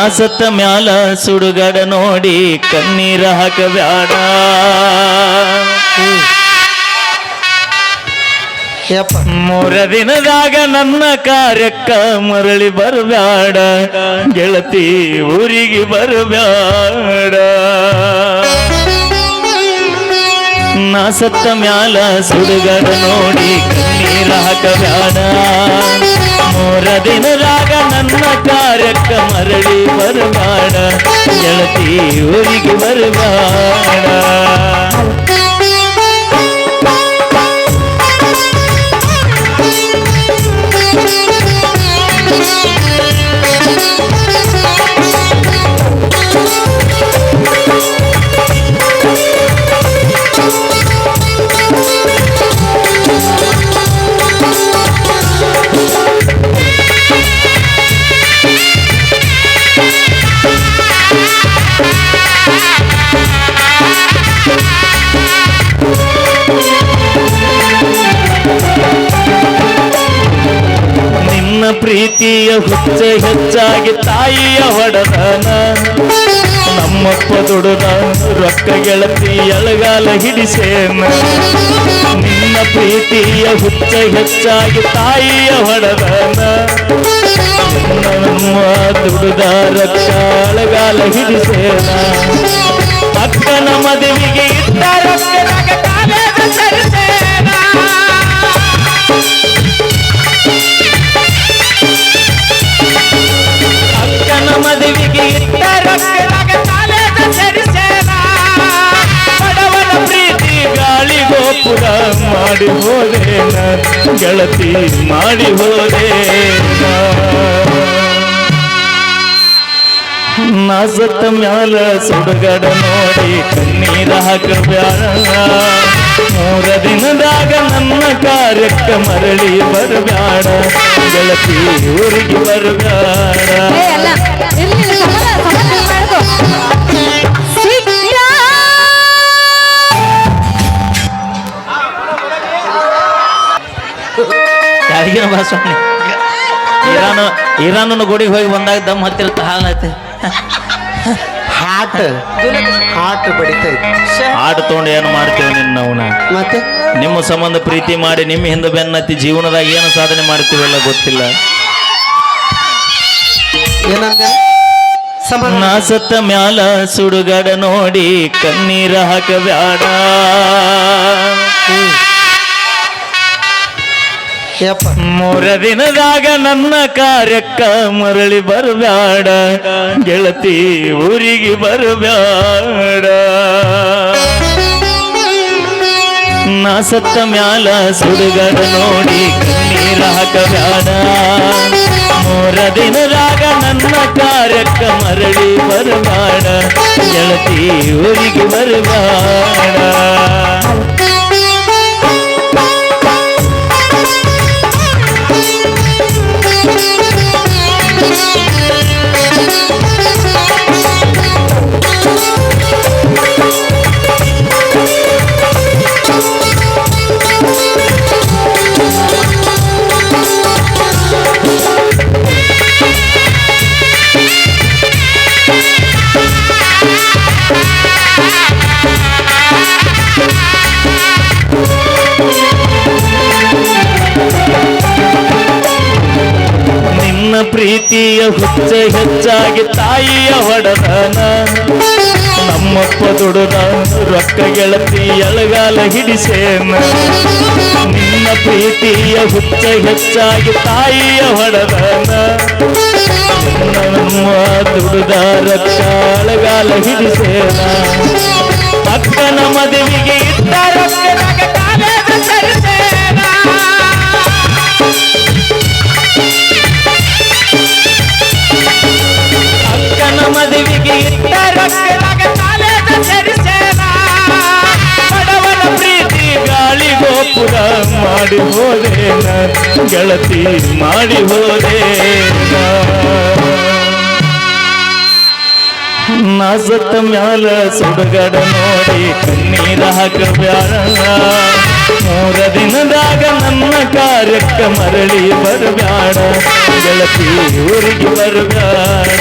ಸತ್ತ ಮ್ಯಾಲ ಸುಡುಗಡ ನೋಡಿ ಕಣ್ಣೀರ ಹಾಕಬ್ಯಾಡ. ಮೂರ ದಿನದಾಗ ನನ್ನ ಕಾರ್ಯಕ್ಕ ಮರಳಿ ಬರಬ್ಯಾಡ. ಗೆಳತಿ ಊರಿಗೆ ಬರಬ್ಯಾಡ. ನಾ ಸತ್ತ ಮ್ಯಾಲ ಸುಡುಗಡ ನೋಡಿ ಕಣ್ಣೀರ ಹಾಕಬ್ಯಾಡ. ಮೂರ ದಿನದಾಗ ನನ್ನ ಕಾರ್ಯಕ್ಕ ಮರಳಿ ಬರಬಾಡ ಗೆಳತಿ ಊರಿಗೆ ಬರಬ್ಯಾಡ ಪ್ರೀತಿಯ ಹುಚ್ಚ ಹೆಚ್ಚಾಗಿ ತಾಯಿಯ ಹೊಡೆದಾನ. ನಮ್ಮಪ್ಪ ದುಡುದ ರೊಕ್ಕ ಗೆಳತಿ ಎಳಗಾಲ ಹಿಡಿಸೇನ. ನಿನ್ನ ಪ್ರೀತಿಯ ಹುಚ್ಚ ಹೆಚ್ಚಾಗಿ ತಾಯಿಯ ಹೊಡದಾನ. ನಮ್ಮ ದುಡುದ ರೊಕ್ಕ ಎಳಗಾಲ ಹಿಡಿಸೇನ. ಅಕ್ಕನ ಮದುವೆಗೆ ಇಟ್ಟ ರೊಕ್ಕದಾಗ ಮಾಡಿ ಹೋದೇನ ಗೆಳತಿ ಮಾಡಿ ಹೋದೇನ ನಾ ಸತ್ತ ಮ್ಯಾಲ ಸುಡುಗಡ ನೋಡಿ ಕಣ್ಣೀರ ಹಾಕಬ್ಯಾಡ ಮೂರ ದಿನದಾಗ ನನ್ನ ಕಾರ್ಯಕ್ಕ ಮರಳಿ ಬರಬ್ಯಾಡ ಗೆಳತಿ ಊರಿಗೆ ಬರಬ್ಯಾಡ ಯಾರಿಗೇನು ಬಾ ಸ್ವಾಮಿ. ಇರಾನು ಇರಾನನ ಗುಡಿಗೆ ಹೋಗಿ ಬಂದಾಗ ದಮ್ ಹತ್ತಿರ ಹಾಲೈತೆ ಹಾಟ್ ಹಾಟ್ ಬಡಿತೈತಿ. ಆಟ ತೊಗೊಂಡು ಏನು ಮಾಡ್ತೇವೆ ನಿನ್ನ ನಾವು ಮತ್ತೆ? ನಿಮ್ಮ ಸಂಬಂಧ ಪ್ರೀತಿ ಮಾಡಿ ನಿಮ್ಮ ಹಿಂದೆ ಬೆನ್ನತ್ತಿ ಜೀವನದಾಗ ಏನು ಸಾಧನೆ ಮಾಡ್ತೀವಲ್ಲ ಗೊತ್ತಿಲ್ಲ. ನಾ ಸತ್ತ ಮ್ಯಾಲ ಸುಡುಗಡ ನೋಡಿ ಕಣ್ಣೀರ ಹಾಕಬ್ಯಾಡ ಯಪ್ಪ. ಮೂರ ದಿನದಾಗ ನನ್ನ ಕಾರ್ಯಕ್ಕ ಮರಳಿ ಬರಬ್ಯಾಡ. ಗೆಳತಿ ಊರಿಗೆ ಬರಬ್ಯಾಡ. ನಾ ಸತ್ತ ಮ್ಯಾಲ ಸುಡುಗಡ ನೋಡಿ ಕಣ್ಣೀರ ಹಾಕಬ್ಯಾಡ. ಮೂರ ದಿನದಾಗ ನನ್ನ ಕಾರ್ಯಕ್ಕ ಮರಳಿ ಬರಬ್ಯಾಡ. ಗೆಳತಿ ಊರಿಗೆ ಬರಬ್ಯಾಡ. ಪ್ರೀತಿಯ ಹುಚ್ಚ ಹೆಚ್ಚಾಗಿ ತಾಯಿಯ ಹೊಡೆದಾನ ನಮ್ಮಪ್ಪ ದುಡುದ ರೊಕ್ಕ ಗೆಳತಿ ಎಳಗಾಲ ಹಿಡಿಸೇನ. ನಿನ್ನ ಪ್ರೀತಿಯ ಹುಚ್ಚ ಹೆಚ್ಚಾಗಿ ತಾಯಿಯ ಹೊಡೆದಾನ ನಮ್ಮ ದುಡುದ ರೊಕ್ಕ ಎಳಗಾಲ ಹಿಡಿಸೇನ. ಅಕ್ಕನ ಮದುವೆಗೆ ಇಟ್ಟ ರೊಕ್ಕದಾಗ ಮಾಡಿ ಹೋದೇನ ಗೆಳತಿ ಮಾಡಿ ಹೋದೇನ ನಾ ಸತ್ತ ಮ್ಯಾಲ ಸುಡುಗಡ ನೋಡಿ ಕಣ್ಣೀರ ಹಾಕಬ್ಯಾಡ ಮೂರ ದಿನದಾಗ ನನ್ನ ಕಾರ್ಯಕ್ಕೆ ಮರಳಿ ಬರಬ್ಯಾಡ ಗೆಳತಿ ಊರಿಗೆ ಬರಬ್ಯಾಡ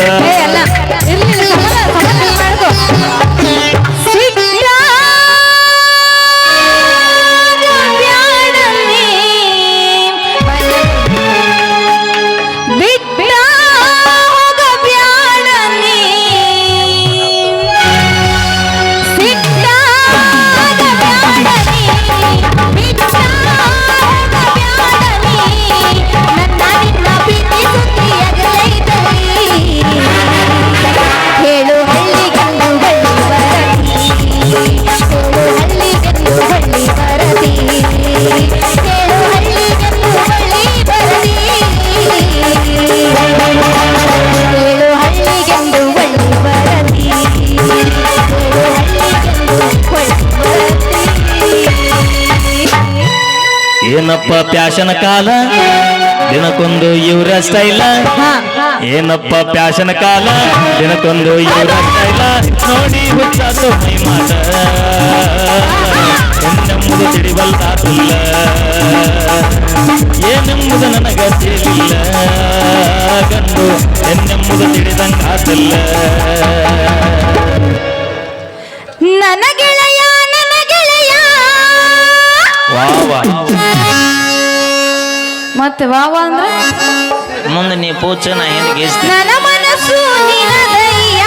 ಪ್ಯಾಶನ ಕಾಲ? ದಿನಕ್ಕೊಂದು ಇವರ ಸ್ಟೈಲ. ಹಾ ಹಾ. ಏನಪ್ಪ ಪ್ಯಾಶನ ಕಾಲ? ದಿನಕ್ಕೊಂದು ಇವರ ಸ್ಟೈಲ. ನೋಡಿ ಹುಚ್ಚಾತು ಮೈ ಮಾಟ ಎನ್ನೆಂಬುದು ತಿಳಿಬಲ್ತಾತಿಲ್ಲ ಏನೆಂಬುದು ನನಗ ತಿಳಿಲ್ಲ. ಗಂಡು ಎನ್ನೆಂಬುದು ತಿಳಿದಂಗಾತಿಲ್ಲ ನನ್ನ ಗೆಳೆಯ ನನ್ನ ಗೆಳೆಯ ವಾ ವಾ ಮತ್ತೆ ವಾವ ಅಂದ್ರೆ? ಮುಂದೆ ನೀ ಪೂಚ ನಾ ಏನು ಗೇಸ್ತಿ ನನ್ನ ಮನಸ್ಸು ನಿನದಯ್ಯ.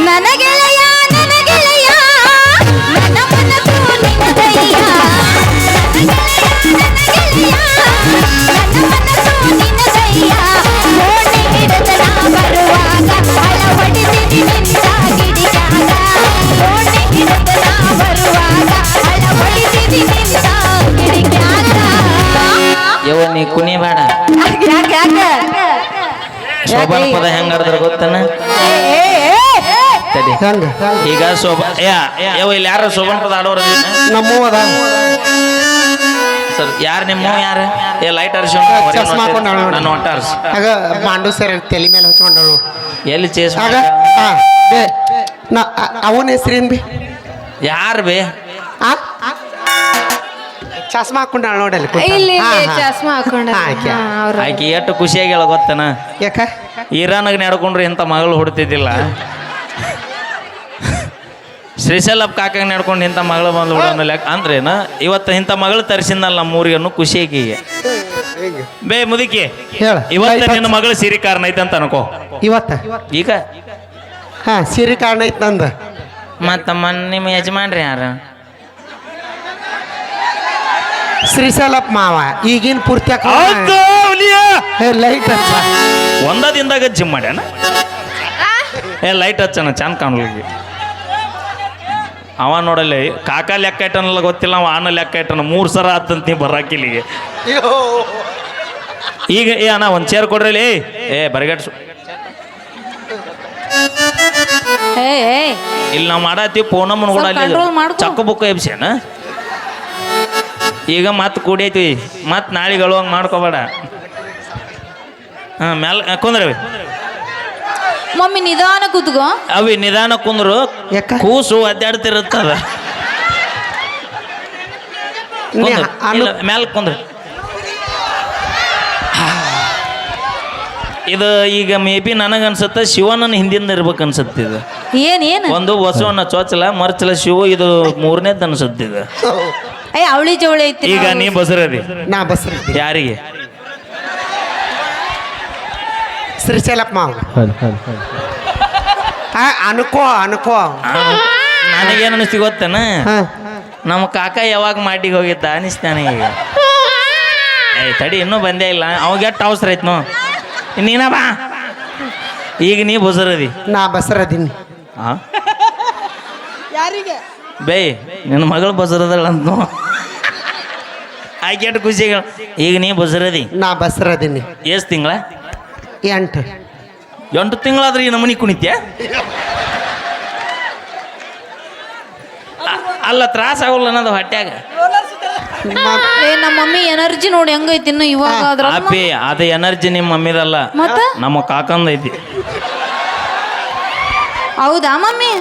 ನನ್ನ ಗೆಳೆಯ ನನ್ನ ಗೆಳೆಯ. ನನ್ನ ಮನಸ್ಸು ನಿನದಯ್ಯ. ನನ್ನ ಗೆಳೆಯ ನನ್ನ ಮನಸ್ಸು ನಿನದಯ್ಯ ಓಣಿ ಹಿಡಿದ ನಾ ಬರುವಾಗ ಅಳವಡಿಸಿದಿ ನಿಂತ ಗಿಡಿಯಾಗ ನೀ ಕುನಿ ಬೇಡ. ಯಾಕೆ ಯಾಕೆ ಶೋಭಾನ ಪದ ಹೆಂಗ ಅರ್ದ್ರ ಗೊತ್ತನ. ತಡಿ. ಹೆಂಗ? ಈಗ ಶೋಭಾ ಯಾ ಯಾವ ಇಲ್ಲಿ ಯಾರು ಶೋಭಾನ ಪದ ಆಡೋರ ನಮ್ಮ ಅದ. ಸರ್ ಯಾರು ನಿಮ್ಮ ಯಾರು? ಏ ಲೈಟ್ ಅರ್ಸಿ. ನಾನು ಒಟ್ಟ ಹರಿಸಿ. ಆಗ ಮಾಂಡು ಸರ್ ತಲೆ ಮೇಲೆ ಹಚ್ಕೊಂಡಳು ಎಲ್ಲಿ ಚೇಸ್ ಆಗ ಆ ಬೇ ನಾ ಅವನ ಹೆಸರೇನು ಬಿ? ಯಾರು ಬೇ? ಆ? ಚಸ್ಮಾ ಹಾಕೊಂಡಾಳ ನೋಡಲ್ಲಿ ಇಲ್ಲಿ ಇಲ್ಲಿ ಚಸ್ಮಾ ಹಾಕೊಂಡ ಆಕೆ. ಆಕಿ ಎಷ್ಟು ಖುಷಿಯಾಗಿ ಹೇಳ ಗೊತ್ತನ? ಯಾಕ? ಇರಾನಾಗ ನಡ್ಕೊಂಡ್ರೆ ಇಂಥ ಮಗಳು ಹುಡ್ತಿದ್ದಿಲ್ಲ. ಶ್ರೀಶೈಲಪ್ಪ ಕಾಕಾಗ ನಡ್ಕೊಂಡು ಇಂಥ ಮಗಳು ಬಂದು ಹುಡೋನು ಲೆಕ್ಕ ಅಂದ್ರೇನ ಇವತ್ತು ಇಂಥ ಮಗಳು ತರಿಸಿದ್ನಲ್ಲ ನಮ್ಮೂರಿಗೆ ಅನ್ನೋ ಖುಷಿ ಆಕಿಗೆ. ಬೇ ಮುದುಕಿ ಹೇಳ. ಇವತ್ತ ನಿನ್ನ ಮಗಳು ಸಿರಿ ಕಾರಣ ಐತೆ ಅಂತ ಅನ್ಕೋ. ಇವತ್ತ? ಈಗ? ಹಾ ಸಿರಿ ಕಾರಣ ಐತೆ ನಂದು. ಮತ್ತ ಮನ್ ನಿಮ್ಮ ಯಜಮಾನ್ರಿ ಯಾರು? ಶ್ರೀಶೈಲಪ್ಪ ಮಾವ ಈಗಿನ ಪೂರ್ತಿ ಲೈಟ್ ಹಚ್ಚ. ಒಂದ ದಿನದಾಗ ಜಿಮ್ ಮಾಡ್ಯಾನ ಏ ಲೈಟ್ ಹಚ್ಚನ ಚಂದ ಕಾಣಲಿಕ್ಕೆ ಅವ ನೋಡಲ್ಲಿ ಕಾಕ ಲೆಕ್ಕ ಇಟ್ಟನಲ್ಲ ಗೊತ್ತಿಲ್ಲ ಅವ ಆನ ಲೆಕ್ಕ ಇಟ್ಟನ ಮೂರು ಸರ ಆತಂತ ನೀ ಬರಾಕಿಲ್ಲಿಗೆ ಈಗ ಏ ಅಣ್ಣ ಒಂದು ಚೇರ್ ಕೊಡ್ರಿ ಏ ಏ ಬರಿಗಟ್ ಏ ಏ. ಇಲ್ಲಿ ನಾವು ಮಾಡತ್ತೀವಿ ಪೋನಮ್ಮನ ಕೂಡ. ಚಕ್ಕ ಬುಕ್ಕ ಎಬ್ಸ್ಯಾನ? ಈಗ ಮತ್ತೆ ಕೂಡೈತಿ ಮತ್ತೆ ನಾಳೆಗಳು ಹಂಗೆ ಮಾಡ್ಕೋಬೇಡ. ಹಾಂ ಮ್ಯಾಲ ಕುಂದ್ರವಿ ಮಮ್ಮಿ ನಿಧಾನ ಕೂತ್ಕೋ. ಅವಿ ನಿಧಾನ ಕುಂದ್ರು ಯಾಕ? ಕೂಸು ಅಡ್ಡಾಡ್ತಿರುತ್ತದ ಮ್ಯಾಲ ಕುಂದ್ರ. ಇದು ಈಗ ಮೇ ಬಿ ನನಗೆ ಅನ್ಸುತ್ತೆ ಶಿವನನ್ನ ಹಿಂದಿಂದ ಇರ್ಬೇಕು ಅನ್ಸುತ್ತೆ ಇದು. ಏನ್ ಏನ್? ಒಂದು ಬಸವಣ್ಣ ಚೋಚಲ ಮರ್ಚಲ ಶಿವ ಇದು ಮೂರನೇದ್ ಅನ್ಸುತ್ತೆ ಇದು. ಏ ಅವಳಿ ಜವಳಿ ಐತಿ ಈಗ ನೀ ಬಸರದಿ ನಾ ಬಸ್ರಿ ಯಾರಿಗೆ? ಶ್ರೀಶೈಲಪ್ಪ ಮಾವ. ಆ, ಅನ್ಕೋ ಅನ್ಕೋ. ನನಗೇನು ಅನಿಸ್ತಿ ಗೊತ್ತೇನ? ಹಾ. ನಮ್ಮ ಕಾಕ ಯಾವಾಗ ಮಾಡಿಗೆ ಹೋಗಿದ್ದ ಅನಿಸ್ತಾನೆ ಈಗ ಏ ತಡಿ ಇನ್ನೂ ಬಂದೇ ಇಲ್ಲ. ಅವಾಗ ಎಷ್ಟು ಅವಸರ ಐತ್ ನೋ ನೀನ ಬಾ. ಈಗ ನೀ ಬಸರದಿ ನಾ ಬಸರದೀನಿ. ಆ? ಬೇ ನಿನ್ನ ಮಗಳು ಬಸರದಲ್ಲ ಅಂತ ಆಕೆ ಎಷ್ಟು ಖುಷಿ ಈಗ ನೀ ಬಸರದಿ? ನಾ ಬಸರದಿನಿ. ಎಷ್ಟು ತಿಂಗಳ? ಎಂಟು. ಎಂಟು ತಿಂಗಳಾದ್ರೆ ಈ ನಮನಿ ಕುಣಿತ್ಯ? ಅಲ್ಲ ತ್ರಾಸ ಆಗೋಲ್ಲ ಅನ್ನೋದು ಹೊಟ್ಯಾಗ. ಏ ನಮ್ಮ ಮಮ್ಮಿ ಎನರ್ಜಿ ನೋಡಿ ಹೆಂಗೈತಿ ಇನ್ನು ಇವಾಗ ಅದ್ರ ಅಪ್ಪಿ ಅದು ಎನರ್ಜಿ ನಿಮ್ಮ ಮಮ್ಮಿದಲ್ಲ. ಮತ್ತ? ನಮ್ಮ ಕಾಕಂದೈತಿ. ಹೌದಾ ಮಮ್ಮಿ?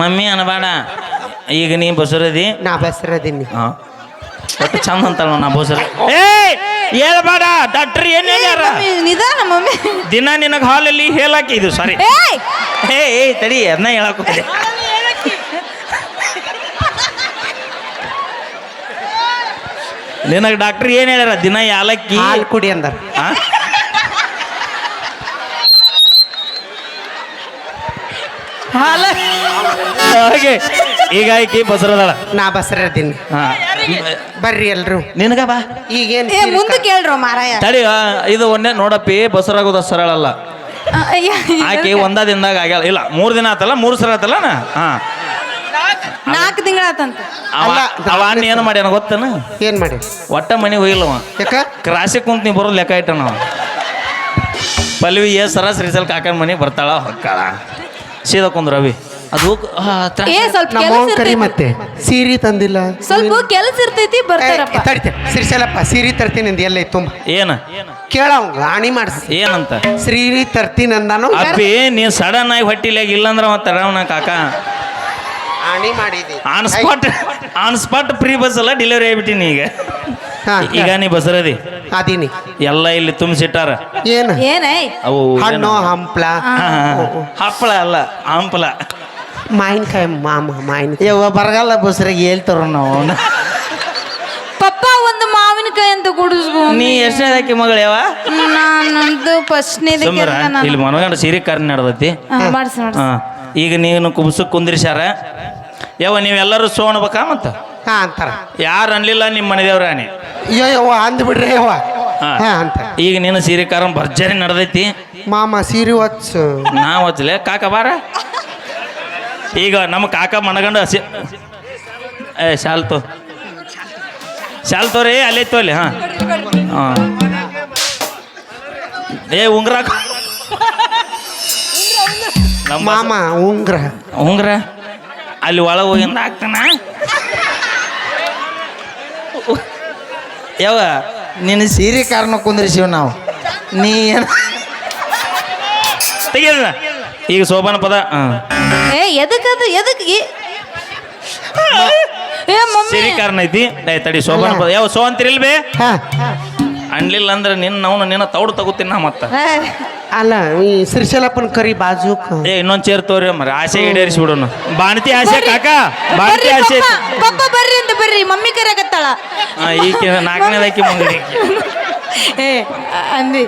ಮಮ್ಮಿ ಅನ್ಬೇಡ. ಈಗ ನೀ ಬಸರದಿ? ನಾ ಬಸರದೀನಿ ಹಾ. ಒಟ್ಟು ಚಂದ ಅಂತಾಳ ನಾ ಬೋಸರ. ಏ ಹೇಳ್ಬೇಡ ಡಾಕ್ಟರ್ ಏನ್ ಹೇಳ್ಯಾರ? ಮಮ್ಮಿ, ನಿಧಾನ ಮಮ್ಮಿ. ದಿನ ನಿನಗೆ ಹಾಲಲ್ಲಿ ಹೇಳಾಕಿ ಇದು ಸಾರಿ. ಏಯ್ ಏ ಏ ತಡಿ ಅದನ್ನ ಹೇಳಕ್ ಹೋಗ್ತಿದ್ದೆ ನಿನಗೆ ಡಾಕ್ಟರ್ ಏನ್ ಹೇಳ್ಯಾರ? ದಿನ ಯಾಲಕ್ಕಿ? ಹಾಲು ಕುಡಿ ಅಂದಾರ. ಆ? ಹಾಗೆ. ಈಗ ಆಕಿ ಬಸರದಾಳ. ನಾ ಬಸರದೀನಿ. ಹಾ. ಬರ್ರಿ ಎಲ್ರು. ನಿನಗ ಬಾ. ಈಗೇನ್ ಏ ಮುಂದೆ ಕೇಳ್ರೋ ಮಾರಾಯ. ತಡಿ ಆ, ಇದು ಒಂದೇ ನೋಡಪ್ಪಿ ಬಸರಾಗೋದ ಸರಳ ಅಲ್ಲ. ಆ, ಅಯ್ಯ, ಆಕೆ ಒಂದ ದಿನದಾಗ ಆಗ್ಯಾಳ. ಇಲ್ಲ ಮೂರ್ ದಿನ ಆತಲ್ಲ ಮೂರ್ ಸಲ ಆತಲ್ಲ ನಾ ಹಾ. ನಾಲ್ಕು ತಿಂಗಳಾತಂತ ಅವ ಅಲ್ಲ, ಅವ ಅಣ್ಣ ಏನು ಮಾಡ್ಯಾನ ಗೊತ್ತನ? ಏನು ಮಾಡಿ ಒಟ್ಟ ಮನೆಗೆ ಹೋಗಿಲ್ಲವ. ಯಾಕ? ಕ್ರಾಸಿ ಕುಂತ ನೀ ಬರೋದು ಲೆಕ್ಕ ಇಟ್ಟ ನಾವು ಪಲ್ವಿ ಏ ಸರ ಶ್ರೀಸಲ್ ಕಾಕನ ಮನೆಗೆ ಬರ್ತಾಳ ಹೊಕ್ಕಾಳ. ಸೀದಾ ಕುಂದ್ರ ರವಿ. ಅದು ಆ, ಏ ಸ್ವಲ್ಪ ನಮ್ಮ ಕೆಲಸ ಅವ್ವನ್ ಕರಿ ಇರ್ತೈತಿ. ಮತ್ತೆ ಸೀರೆ ತಂದಿಲ್ಲ. ಸ್ವಲ್ಪ ಕೆಲಸ ಇರ್ತೈತಿ ಬರ್ತಾರಪ್ಪ. ತಡಿತೆ ಶ್ರೀಶೈಲಪ್ಪ ಸೀರೆ ತರ್ತೀನಿ ಅಂದ ಎಲ್ಲ ತುಂಬ. ಏನ? ಕೇಳವಂಗ ರಾಣಿ ಮಾಡಿಸಿ. ಏನಂತ? ಸೀರೆ ತರ್ತೀನಿ ಅಂದಾನು ಅಪ್ಪಿ ನೀ ಸಡನ್ ಆಗಿ ಹೊಟ್ಟಿಲಾಗ ಇಲ್ಲಂದ್ರ ಮತ್ತೆ ರಾವಣ ಕಾಕ. ಆಣಿ ಮಾಡಿದಿ. On spot on spot free bus ಅಲ್ಲ ಡೆಲಿವರಿ ಆಗ್ಬಿಟ್ಟಿನಿ ಈಗ. ಹಾ, ಈಗ ನೀ ಬಸರದಿ ಅದೀನಿ ಎಲ್ಲ ಇಲ್ಲಿ ತುಂಬಿಸಿಟ್ಟಾರ. ಏನು? ಏನೈ ಅವು ಹಣ್ಣು ಹಂಪ್ಲ. ಹಪ್ಪಳ ಅಲ್ಲ ಹಂಪ್ಲ. ಮಾವಿನಕಾಯಿ ಮಾಮ ಮಾವಿನಕಾಯಿ. ಯವ್ವ ಬರಗಾಲ ಬಸ್ರಾಗ ಹೇಳ್ತಾರ ನಾವು. ಪಪ್ಪ ಒಂದು ಮಾವಿನಕಾಯಿ ಅಂತ ಕುಡಿಸ್ಬೋ ನೀ ಎಷ್ಟನೇ ಹಾಕಿ ಮಗಳು ಯಾವ ನಾನಂದು ಫಸ್ಟ್ನೇದಕ್ಕೆ ಸುಮ್ಮರ ಇಲ್ಲಿ ಮನಗಂಡ ಸೀರೆ ಕಾರ್ಯ ನಡೆದೈತಿ. ಮಾಡಿಸ್ ಮಾಡಿಸ್ ಹಾ. ಈಗ ನೀನು ಕುಬ್ಸಕ್ ಕುಂದ್ರಿಸ್ಯಾರ? ಯಾವ ನೀವೆಲ್ಲರೂ ಸೋಣ್ಬೇಕಾ ಮತ್ತ? ಹಾ ಅಂತಾರ. ಯಾರು ಅನ್ಲಿಲ್ಲ ನಿಮ್ಮ ಮನೆ ದೇವ್ರಾನಿ ಅಯ್ಯೋ ಯವ್ವ ಅಂದ್ ಬಿಡ್ರಿ ಯವ್ವ ಹಾ. ಹಾ ಅಂತ. ಈಗ ನೀನು ಸೀರೆ ಕಾರಣ ಭರ್ಜರಿ ನಡೆದೈತಿ? ಮಾಮ ಸೀರೆ ಹೊಚ್ಚು ನಾ ಹಚ್ಚಲೆ ಕಾಕ ಬಾರ? ಈಗ ನಮ್ಮ ಕಾಕ ಮನಗಂಡು ಹಸಿ ಏ ಶಾಲ್ತು ಶಾಲ್ತು ರೀ ಅಲ್ಲೇ ತೋಲಿ ಹಾಂ. ಹಾಂ. ಏ ಉಂಗ್ರ ಹಾಕು. ನಮ್ಮ ಮಾಮ ಉಂಗ್ರ. ಉಂಗ್ರ? ಅಲ್ಲಿ ಒಳಗೆ ಹೋಗಿಂದ ಹಾಕ್ತಾನ? ಯಾವ ನಿನ್ನ ಸೀರೆ ಕಾರಣ ಕುಂದ್ರಿಸಿವ್ ನಾವು. ನೀ ಏನು ತೆಗಿಯಲ್ಲ ಈಗ ಸೋಬಾನ ಪದ ಹಾಂ. ಏ ಎದಕ್ಕದು ಎದಕ್ಕೆ ಏ- ಏ ಮಮ್ಮಿ. ಸಿರಿ ಕಾರಣ ಐತಿ. ಏ ತಡಿ ಸೋಬಾನ ಪದ. ಯಾವ ಸೋ ಅಂತಿರಿಲ್ ಬೇ? ಹಾ. ಅನ್ಲಿಲ್ಲ ಅಂದ್ರೆ ನಿನ್ನ ಅವನು ನಿನ್ನ ತೌಡು ತಗೋತೀನಿ ನಾ ಮತ್ತ. ಏ, ಅಲ್ಲ ಈ ಶ್ರೀಶೈಲಪ್ಪನ ಕರಿ ಬಾಜುಕ್. ಏ ಇನ್ನೊಂದ್ ಚೇರ್ ತೋರಿ ಮರ ಆಸೆ ಈಡೇರಿಸಿ ಬಿಡೋಣ ಬಾಣತಿ ಆಸೆ ಕಾಕಾ ಬಾಣತಿ ಆಸೆ. ಪಪ್ಪ ಬರ್ರಿ ಅಂತ ಬರ್ರಿ ಮಮ್ಮಿ ಕರೆಗತ್ತಾಳ. ಈಕೆ ನಾಲ್ಕನೇದಾಕಿ ಮುಂಗಡಿ ಏ ಅಂದಿ.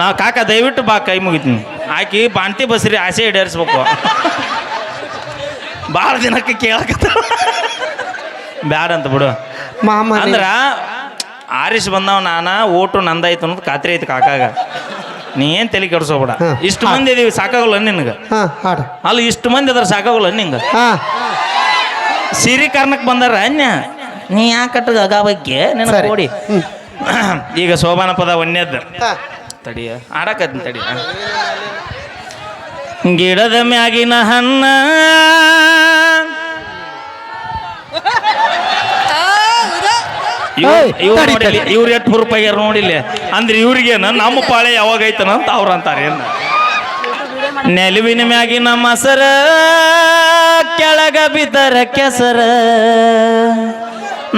ನಾ ಕಾಕ ದಯವಿಟ್ಟು ಬಾ ಕೈ ಮುಗಿತೀನಿ. ಆಕಿ ಬಾಣ್ತಿ ಬಸ್ರಿ ಆಸೆ ಈಡೇರಿಸ್ಬೇಕು. ಭಾಳ ದಿನಕ್ಕೆ ಕೇಳಕತ್ತ ಬ್ಯಾಡ ಅಂತ ಬಿಡು. ಮಾಮ ಅಂದ್ರ ಆರಿಸ್ ಬಂದವ ನಾನ ಓಟು ನಂದಾಯ್ತು ಅನ್ನೋದು ಖಾತ್ರಿ ಐತಿ ಕಾಕಾಗ. ನೀ ಏನ್ ತಲೆ ಕೆಡ್ಸೋಬೇಡ. ಇಷ್ಟು ಮಂದಿ ಇದೀವಿ ಸಾಕಾಗಲ್ಲ ನಿನಗೆ. ಹಾ ಹಾಡ. ಅಲ್ಲಿ ಇಷ್ಟು ಮಂದಿ ಅದ್ರ ಸಾಕಾಗಲ್ಲ ನಿಂಗೆ ಹಾ. ಸಿರಿ ಕಾರಣಕ್ಕೆ ಬಂದಾರ ಅನ್ಯ. ನೀ ಯಾಕೆ ಅಗ ಬಗ್ಗೆ? ನಿನ್ನ ಸರಿ. ಕೊಡಿ. ಈಗ ಸೋಬಾನ ಪದ ಒಂದೇದ್ದು ಹಾ. ತಡಿಯ. ಆಡಕತ್ತೀನಿ ತಡಿ ಗಿಡದ ಮ್ಯಾಗಿನ ಹಣ್ಣ. ಇವ್ರು ಎಷ್ಟು ಹುರುಪಾಗ್ಯಾರ ನೋಡಿಲ್ಲ ಅಂದ್ರೆ ಇವ್ರಿಗೇನ ನಮ್ಮ ಪಾಳೆ ಯಾವಾಗ ಐತನ? ಅಂತ ಅವ್ರು ಅಂತಾರೆ ಏನ? ನೆಲುವಿನ ಮ್ಯಾಗಿನ ಮಸರ ಕೆಳಗ ಬಿದ್ದರ ಕೆಸರ.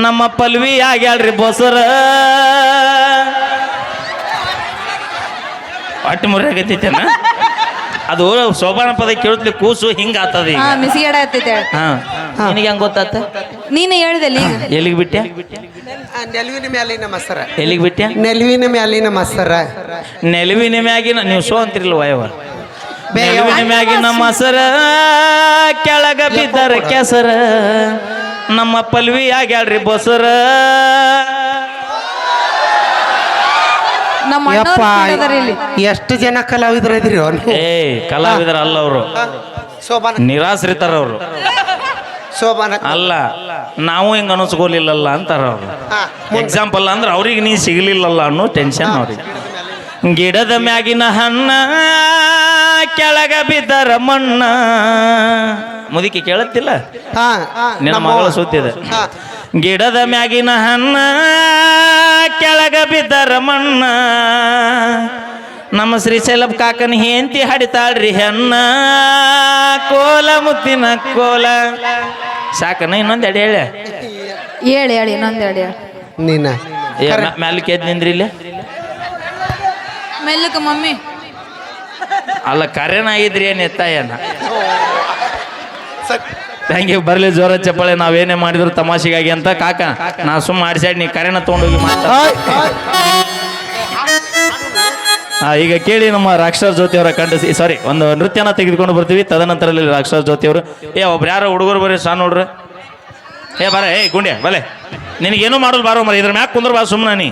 ನಮ್ಮ ಪಲ್ವಿ ಆಗ್ಯಾಳ್ರಿ ಬೊಸರ. ಹೊಟ್ಟೆ ಮುರಿಯಾಗತ್ತೈತೇನ ಅದು ಸೋಬಾನ ಪದ ಕೇಳಿದ್ಲಿ ಕೂಸು ಹಿಂಗ ಆತದ ಈಗ. ನಿನಗೆ ಹೆಂಗ್ ಗೊತ್ತಾತ? ನೀನು ಹೇಳಿದೆ ಈಗ ಎಲ್ಲಿಗೆ ಬಿಟ್ಟೆ? ಆ, ನೆಲುವಿನ ಮ್ಯಾಲಿನ ಮಸರ ಎಲ್ಲಿಗೆ ಬಿಟ್ಟೆ? ನೆಲುವಿನ ಮ್ಯಾಲಿನ ಮಸರ ನೆಲುವಿನ ಮ್ಯಾಗಿನ ನೀವು ಸೋ ಅಂತಿರಲ್ಲ ವಯವ ನೆಲುವಿನ ಮ್ಯಾಗಿನ ಮಸರ ಕೆಳಗ ಬಿದ್ದರ ಕೆಸರ. ನಮ್ಮ ಪಲ್ವಿ ಆಗ್ಯಾಳ್ರಿ ಬಸರ. ನಮ್ಮ ಯಪ್ಪ ಇಲ್ಲಿ. ಎಷ್ಟು ಜನ ಕಲಾವಿದರು ಇದ್ರಿ ಏ ಕಲಾವಿದರ ಅಲ್ಲ ಅವರು. ಶೋಭಾನ ನಿರಾಶ್ರಿತರ ಅವರು ಶೋಭಾನ ಅಲ್ಲ ನಾವು ಹಿಂಗೆ ಅನಿಸ್ಕೊಲಿಲ್ಲಲ್ಲ ಅಂತಾರ ಅವ್ರು. ಎಕ್ಸಾಂಪಲ್ ಅಂದ್ರೆ ಅವ್ರಿಗೆ ನೀ ಸಿಗಲಿಲ್ಲಲ್ಲ ಅನ್ನೋ ಟೆನ್ಷನ್ ಅವ್ರಿಗೆ. ಗಿಡದ ಮ್ಯಾಗಿನ ಹಣ್ಣ ಕೆಳಗ ಬಿದ್ದರ ಮಣ್ಣ. ಮುದುಕಿ ಕೇಳತ್ತಿಲ್ಲ? ಹಾ ನಿನ್ನ ಮಗಳ ಸುತ್ತಿದೆ. ಗಿಡದ ಮ್ಯಾಗಿನ ಹಣ್ಣ ಕೆಳಗ ಬಿದ್ದರ ಮಣ್ಣ. ನಮ್ಮ ಶ್ರೀಶೈಲಪ್ ಕಾಕನ ಹೆಂತಿ ಹಡಿತಾಳ್ರಿ ಹೆಣ್ಣ. ಕೋಲ ಮುತ್ತಿನ ಕೋಲ. ಸಾಕನ ಇನ್ನೊಂದು ಎಡೆ ಹೇಳಿ. ಹೇಳಿ ಹೇಳಿ ಇನ್ನೊಂದು ಹೇಳಿ ಹೇಳಿ. ನೀನ? ಮ್ಯಾಲಕ್ಕೆ ಎದ್ದು ನಿಂದ್ರಿ ಇಲ್ಲಿ. ಮೆಲ್ಲಕ ಮಮ್ಮಿ. ಅಲ್ಲ ಕರೆನ ಆಗಿದ್ರಿ ಏನು ಎತ್ತ ಏನ? ಥ್ಯಾಂಕ್ ಯು ಬರಲಿ ಜೋರ ಚಪ್ಪಾಳೆ ನಾವೇನೇ ಮಾಡಿದ್ರು ತಮಾಷೆಗಾಗಿ ಅಂತ ಕಾಕ ನಾ ಸುಮ್ಮ ಮಾಡಿಸಾಡಿ ನೀ ಕರೆನ ತೊಗೊಂಡೋಗಿ ಹೋಗಿ ಆಯ್. ಆ, ಈಗ ಕೇಳಿ ನಮ್ಮ ರಾಕ್ಷಸ್ ಜ್ಯೋತಿ ಅವರ ಕಂಡ ಸಾರಿ ಒಂದು ನೃತ್ಯನ ತೆಗೆದುಕೊಂಡು ಬರ್ತೀವಿ. ತದನಂತರದಲ್ಲಿ ರಾಕ್ಷಸ ಜ್ಯೋತಿಯವರು ಏ ಒಬ್ರು ಯಾರೋ ಹುಡುಗರು ಬರ್ರಿ ಸಾ ನೋಡ್ರಿ. ಏ ಬರ ಏ ಗುಂಡೆ ಬಲೆ. ನಿನಗೇನು ಮಾಡೋದು ಬಾರೋ ಮರ ಇದ್ರ ಮ್ಯಾಕ್ ಕುಂದ್ರ ಬಾ ಸುಮ್ಮನೆ ನೀ.